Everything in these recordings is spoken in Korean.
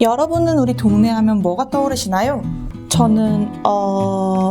여러분은 우리 동네 하면 뭐가 떠오르시나요? 저는 어...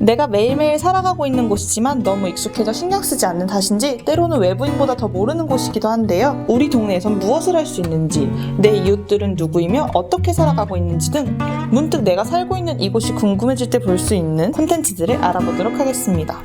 내가 매일매일 살아가고 있는 곳이지만 너무 익숙해져 신경 쓰지 않는 탓인지 때로는 외부인보다 더 모르는 곳이기도 한데요. 우리 동네에선 무엇을 할 수 있는지, 내 이웃들은 누구이며 어떻게 살아가고 있는지 등 문득 내가 살고 있는 이곳이 궁금해질 때 볼 수 있는 콘텐츠들을 알아보도록 하겠습니다.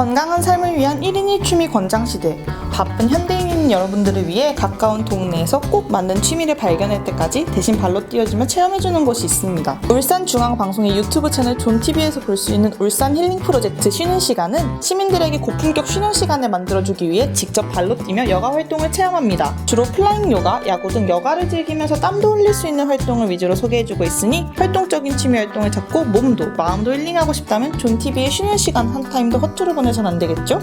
건강한 삶을 위한 1인 1취미 권장시대. 바쁜 현대인인 여러분들을 위해 가까운 동네에서 꼭 맞는 취미를 발견할 때까지 대신 발로 뛰어주며 체험해주는 곳이 있습니다. 울산중앙방송의 유튜브 채널 존TV에서 볼 수 있는 울산 힐링 프로젝트 쉬는 시간은 시민들에게 고품격 쉬는 시간을 만들어주기 위해 직접 발로 뛰며 여가 활동을 체험합니다. 주로 플라잉 요가, 야구 등 여가를 즐기면서 땀도 흘릴 수 있는 활동을 위주로 소개해주고 있으니 활동적인 취미 활동을 찾고 몸도 마음도 힐링하고 싶다면 존TV의 쉬는 시간 한 타임도 허투루 보내선 안 되겠죠?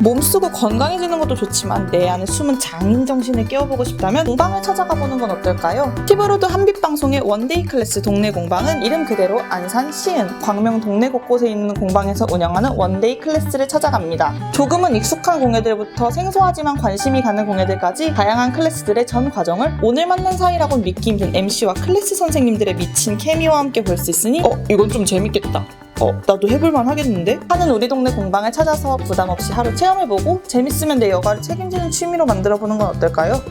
몸 쓰고 건강해지는 것도 좋지만 내 안에 숨은 장인 정신을 깨워보고 싶다면 공방을 찾아가 보는 건 어떨까요? 티브로드 한빛 방송의 원데이 클래스 동네 공방은 이름 그대로 안산, 시은, 광명 동네 곳곳에 있는 공방에서 운영하는 원데이 클래스를 찾아갑니다. 조금은 익숙한 공예들부터 생소하지만 관심이 가는 공예들까지 다양한 클래스들의 전 과정을 오늘 만난 사이라고 믿기 힘든 MC와 클래스 선생님들의 미친 케미와 함께 볼 수 있으니 어 이건 좀 재밌겠다. 어, 나도 해볼만 하겠는데? 하는 우리 동네 공방을 찾아서 부담 없이 하루 체험해보고 재밌으면 내 여가를 책임지는 취미로 만들어보는 건 어떨까요?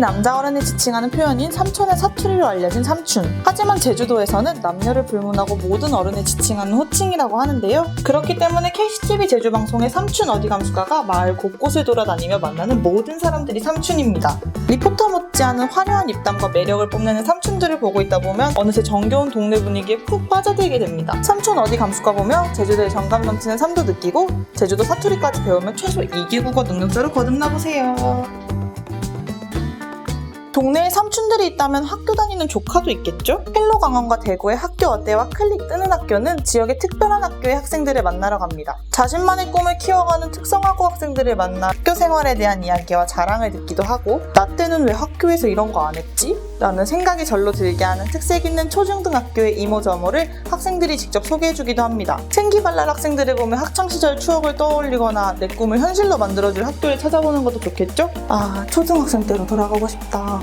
남자 어른을 지칭하는 표현인 삼촌의 사투리로 알려진 삼촌. 하지만 제주도에서는 남녀를 불문하고 모든 어른을 지칭하는 호칭이라고 하는데요. 그렇기 때문에 KCTV 제주 방송의 삼촌 어디 감수가가 마을 곳곳을 돌아다니며 만나는 모든 사람들이 삼촌입니다. 리포터 못지않은 화려한 입담과 매력을 뽐내는 삼촌들을 보고 있다 보면 어느새 정겨운 동네 분위기에 푹 빠져들게 됩니다. 삼촌 어디 감수가 보며 제주도의 정감 넘치는 삶도 느끼고 제주도 사투리까지 배우면 최소 2개 국어 능력자로 거듭나 보세요. 동네에 삼촌들이 있다면 학교 다니는 조카도 있겠죠? 헬로 강원과 대구의 학교 어때와 클릭 뜨는 학교는 지역의 특별한 학교의 학생들을 만나러 갑니다. 자신만의 꿈을 키워가는 특성화고 학생들을 만나 학교 생활에 대한 이야기와 자랑을 듣기도 하고 나 때는 왜 학교에서 이런 거 안 했지? 라는 생각이 절로 들게 하는 특색 있는 초중등학교의 이모저모를 학생들이 직접 소개해주기도 합니다. 생기발랄 학생들을 보면 학창시절 추억을 떠올리거나 내 꿈을 현실로 만들어줄 학교를 찾아보는 것도 좋겠죠? 아, 초등학생 때로 돌아가고 싶다.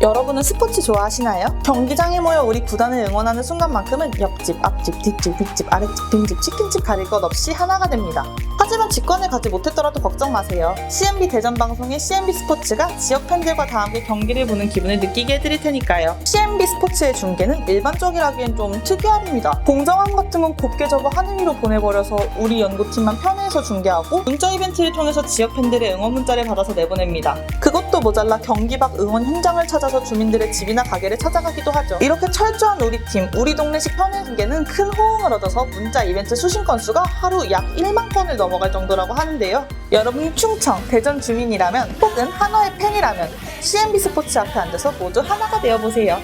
여러분은 스포츠 좋아하시나요? 경기장에 모여 우리 구단을 응원하는 순간만큼은 옆집, 앞집, 뒷집, 윗집, 아랫집, 빈집, 치킨집 가릴 것 없이 하나가 됩니다. 하지만 직관을 가지 못했더라도 걱정 마세요. CMB 대전 방송의 CMB 스포츠가 지역 팬들과 다 함께 경기를 보는 기분을 느끼게 해드릴 테니까요. CMB 스포츠의 중계는 일반적이라기엔 좀 특이합니다. 공정함 같은 건 곱게 접어 하늘 위로 보내버려서 우리 연구팀만 편의해서 중계하고 문자 이벤트를 통해서 지역 팬들의 응원 문자를 받아서 내보냅니다. 그것도 모자라 경기 밖 응원 현장을 찾아 서 주민들의 집이나 가게를 찾아가기도 하죠. 이렇게 철저한 우리 팀, 우리 동네식 편의 중계는 큰 호응을 얻어서 문자 이벤트 수신 건수가 하루 약 1만 건을 넘어갈 정도라고 하는데요. 여러분이 충청, 대전 주민이라면 혹은 한화의 팬이라면 CMB 스포츠 앞에 앉아서 모두 하나가 되어보세요.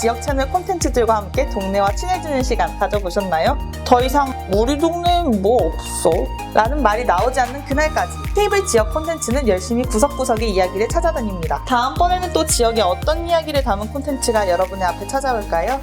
지역 채널 콘텐츠들과 함께 동네와 친해지는 시간 가져보셨나요? 더 이상 우리 동네엔 뭐 없어? 라는 말이 나오지 않는 그날까지 케이블 지역 콘텐츠는 열심히 구석구석의 이야기를 찾아다닙니다. 다음번에는 또 지역의 어떤 이야기를 담은 콘텐츠가 여러분의 앞에 찾아올까요?